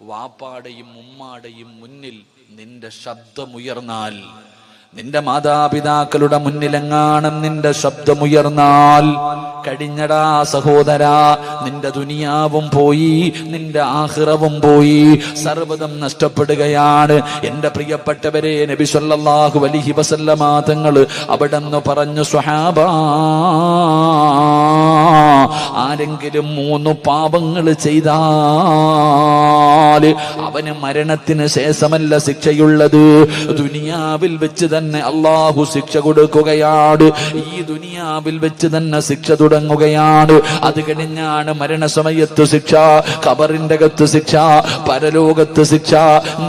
വാപ്പാടെയും ഉമ്മാടെയും മുന്നിൽ നിന്റെ ശബ്ദമുയർന്നാൽ നിന്റെ മാതാപിതാക്കളുടെ മുന്നിലെങ്ങാണം നിന്റെ ശബ്ദമുയർന്നാൽ കഴിഞ്ഞടാ സഹോദരാ നിന്റെ ദുനിയാവും പോയി നിന്റെ ആഹ്റവും പോയി സർവതം നഷ്ടപ്പെടുകയാണ്. എന്റെ പ്രിയപ്പെട്ടവരെ നബി സല്ലല്ലാഹു അലൈഹി വസല്ലമ തങ്ങൾ അവിടെന്ന് പറഞ്ഞു സ്വഹാബ ആരെങ്കിലും മൂന്ന് പാപങ്ങൾ ചെയ്താൽ അവന് മരണത്തിന് ശേഷമല്ല ശിക്ഷയുള്ളത്. ദുനിയാവിൽ വെച്ച് തന്നെ അള്ളാഹു ശിക്ഷ കൊടുക്കുകയാണ്. ഈ ദുനിയാവിൽ വെച്ച് തന്നെ ശിക്ഷ തുടങ്ങുകയാണ്. അത് കഴിഞ്ഞാണ് മരണസമയത്ത് ശിക്ഷ ഖബറിന്റെ അകത്ത് ശിക്ഷ പരലോകത്ത് ശിക്ഷ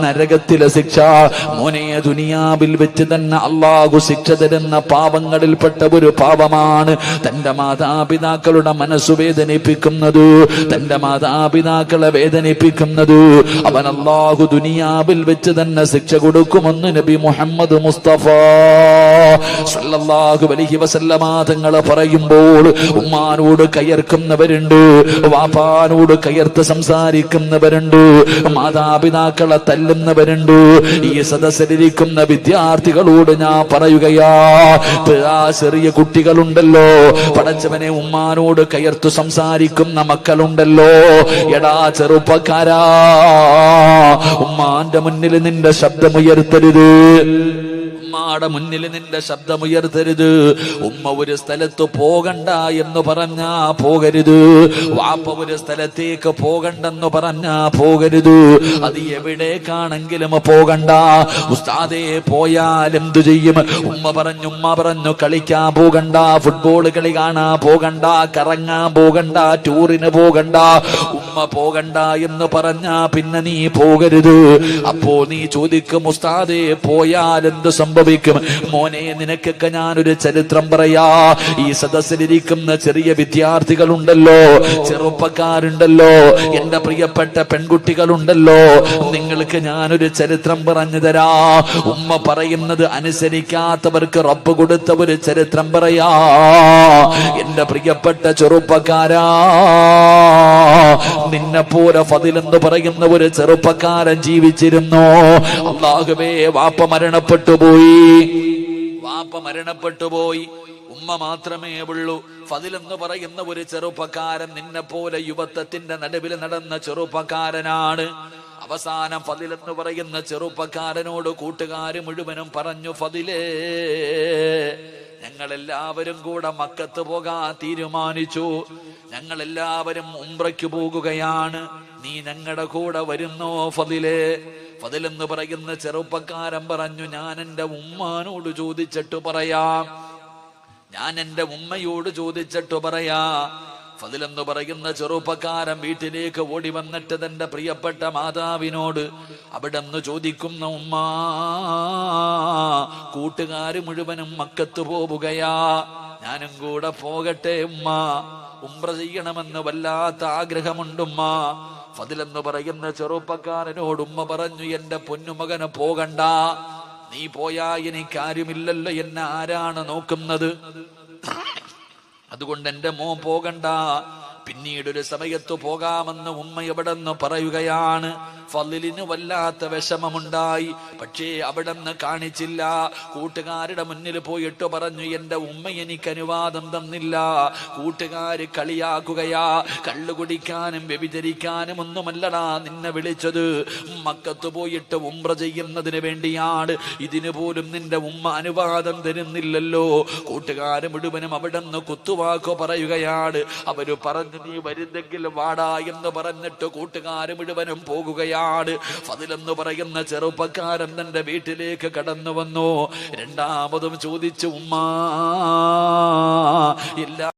നരകത്തിലെ ശിക്ഷ. മോനെ ദുനിയാവിൽ വെച്ച് തന്നെ അള്ളാഹു ശിക്ഷ തരുന്ന പാപങ്ങളിൽപ്പെട്ട ഒരു പാപമാണ് തന്റെ മാതാപിതാക്കളുടെ മനസ്സു വേദനിപ്പിക്കുന്നത്. തന്റെ മാതാപിതാക്കളെ വേദനിപ്പിക്കുന്നത് അവൻ അള്ളാഹു ദുനിയാവിൽ വെച്ച് തന്നെ ശിക്ഷ കൊടുക്കുമെന്ന് നബി മുഹമ്മദ് മുസ്തഫ. സല്ലല്ലാഹു അലൈഹി വസല്ലമ തങ്ങൾ പറയുമ്പോൾ ഉമ്മാനോട് കയർക്കുന്നവരുണ്ട് വാപ്പാനോട് കയർത്ത് സംസാരിക്കുന്നവരുണ്ട് മാതാപിതാക്കളെ തല്ലുന്നവരുണ്ട്. ഈ സദസ്സിലിരിക്കുന്ന വിദ്യാർത്ഥികളോട് ഞാൻ പറയുകയാ ചെറിയ കുട്ടികളുണ്ടല്ലോ പടച്ചവനെ ഉമ്മാനോട് കയർത്തു സംസാരിക്കുന്ന മക്കളുണ്ടല്ലോ. എടാ ചെറുപ്പക്കാരാ ഉമ്മാന്റെ മുന്നിൽ നിന്റെ ശബ്ദമുയർത്തരുത്. ഉമ്മാടെ മുന്നിൽ നിന്റെ ശബ്ദമുയർത്തരുത്. ഉമ്മ ഒരു സ്ഥലത്ത് പോകണ്ട എന്ന് പറഞ്ഞാ പോകരുത്. വാപ്പ ഒരു സ്ഥലത്തേക്ക് പോകണ്ടെന്ന് പറഞ്ഞാ പോകരുത്. അത് എവിടേക്കാണെങ്കിലും പോകണ്ട. ഉസ്താദേ പോയാൽ എന്തു ചെയ്യും? ഉമ്മ പറഞ്ഞു ഉമ്മ പറഞ്ഞു കളിക്കാൻ പോകണ്ട ഫുട്ബോൾ കളി കാണാ പോകണ്ട കറങ്ങാൻ പോകണ്ട ടൂറിന് പോകണ്ട. ഉമ്മ പോകണ്ട എന്ന് പറഞ്ഞാ പിന്നെ നീ പോകരുത്. അപ്പോ നീ ചോദിക്കും ഉസ്താദേ പോയാൽ എന്ത് സംഭവിക്കും? മോനെ നിനക്കൊക്കെ ഞാനൊരു ചരിത്രം പറയാ. ഈ സദസ്സിലിരിക്കുന്ന ചെറിയ വിദ്യാർത്ഥികളുണ്ടല്ലോ ചെറുപ്പക്കാരുണ്ടല്ലോ എന്റെ പ്രിയപ്പെട്ട പെൺകുട്ടികളുണ്ടല്ലോ നിങ്ങൾക്ക് ഞാനൊരു ചരിത്രം പറഞ്ഞു തരാ. ഉമ്മ പറയുന്നത് അനുസരിക്കാത്തവർക്ക് റബ്ബ് കൊടുത്ത ഒരു ചരിത്രം പറയാ. എന്റെ പ്രിയപ്പെട്ട ചെറുപ്പക്കാരാ നിന്നെ പോലെ ഫതിലെന്ന് പറയുന്ന ഒരു ചെറുപ്പക്കാരൻ ജീവിച്ചിരുന്നു. അള്ളാഹുവേ വാപ്പ മരണപ്പെട്ടു പോയി. വാപ്പ മരണപ്പെട്ടു പോയി. ഉമ്മ മാത്രമേ ഉള്ളൂ. ഫതിലെന്ന് പറയുന്ന ഒരു ചെറുപ്പക്കാരൻ നിന്നെ പോലെ യുവത്വത്തിന്റെ നടുവിൽ നടന്ന ചെറുപ്പക്കാരനാണ്. അവസാനം ഫതിലെന്ന് പറയുന്ന ചെറുപ്പക്കാരനോട് കൂട്ടുകാർ മുഴുവനും പറഞ്ഞു ഫതിലേ ഞങ്ങളെല്ലാവരും കൂടെ മക്കത്ത് പോകാൻ തീരുമാനിച്ചു. ഞങ്ങൾ എല്ലാവരും ഉംറയ്ക്ക് പോകുകയാണ്. നീ ഞങ്ങളുടെ കൂടെ വരുന്നോ ഫതിലേ? ഫതിലെന്ന് പറയുന്ന ചെറുപ്പക്കാരൻ പറഞ്ഞു ഞാൻ എന്റെ ഉമ്മാനോട് ചോദിച്ചിട്ട് പറയാം. ഞാൻ എന്റെ ഉമ്മയോട് ചോദിച്ചിട്ട് പറയാ. ഫതിലെന്ന് പറയുന്ന ചെറുപ്പക്കാരൻ വീട്ടിലേക്ക് ഓടി വന്നിട്ട് തന്റെ പ്രിയപ്പെട്ട മാതാവിനോട് അവിടെ നിന്ന് ചോദിക്കുന്ന ഉമ്മ കൂട്ടുകാര് മുഴുവനും മക്കത്ത് പോവുകയാ. ഞാനും കൂടെ പോകട്ടെ ഉമ്മ. ഉംറ ചെയ്യണമെന്ന് വല്ലാത്ത ആഗ്രഹമുണ്ടുമ്മ ഫതിലെന്ന് പറയുന്ന ചെറുപ്പക്കാരനോട് ഉമ്മ പറഞ്ഞു എന്റെ പൊന്നുമകന് പോകണ്ട. നീ പോയാ എനിക്കാരുമില്ലല്ലോ എന്നെ ആരാണ് നോക്കുന്നത്? അതുകൊണ്ട് എന്റെ മോൻ പോകണ്ട. പിന്നീട് സമയത്തു സമയത്ത് പോകാമെന്ന് ഉമ്മ എവിടെന്ന് പറയുകയാണ്. ഫലിലിന് വല്ലാത്ത വിഷമമുണ്ടായി. പക്ഷേ അവിടെ നിന്ന് കാണിച്ചില്ല. കൂട്ടുകാരുടെ മുന്നിൽ പോയിട്ട് പറഞ്ഞു എന്റെ ഉമ്മ എനിക്ക് അനുവാദം തന്നില്ല. കൂട്ടുകാര് കളിയാക്കുകയാ. കള്ളു കുടിക്കാനും വ്യഭിചരിക്കാനും ഒന്നുമല്ലടാ നിന്നെ വിളിച്ചത്. മക്കത്ത് പോയിട്ട് ഉമ്ര ചെയ്യുന്നതിന് വേണ്ടിയാണ്. ഇതിനു പോലും നിന്റെ ഉമ്മ അനുവാദം തരുന്നില്ലല്ലോ. കൂട്ടുകാര് മുഴുവനും അവിടെ നിന്ന് കുത്തുവാക്കോ പറയുകയാണ്. അവർ പറഞ്ഞു നീ വരുന്നെങ്കിൽ വാടാ എന്ന് പറഞ്ഞിട്ട് കൂട്ടുകാർ മുഴുവനും പോകുകയാണ്. ഫതിലെന്ന് പറയുന്ന ചെറുപ്പക്കാരൻ തന്റെ വീട്ടിലേക്ക് കടന്നു വന്നു. രണ്ടാമതും ചോദിച്ചു ഉമ്മാ ഇല്ല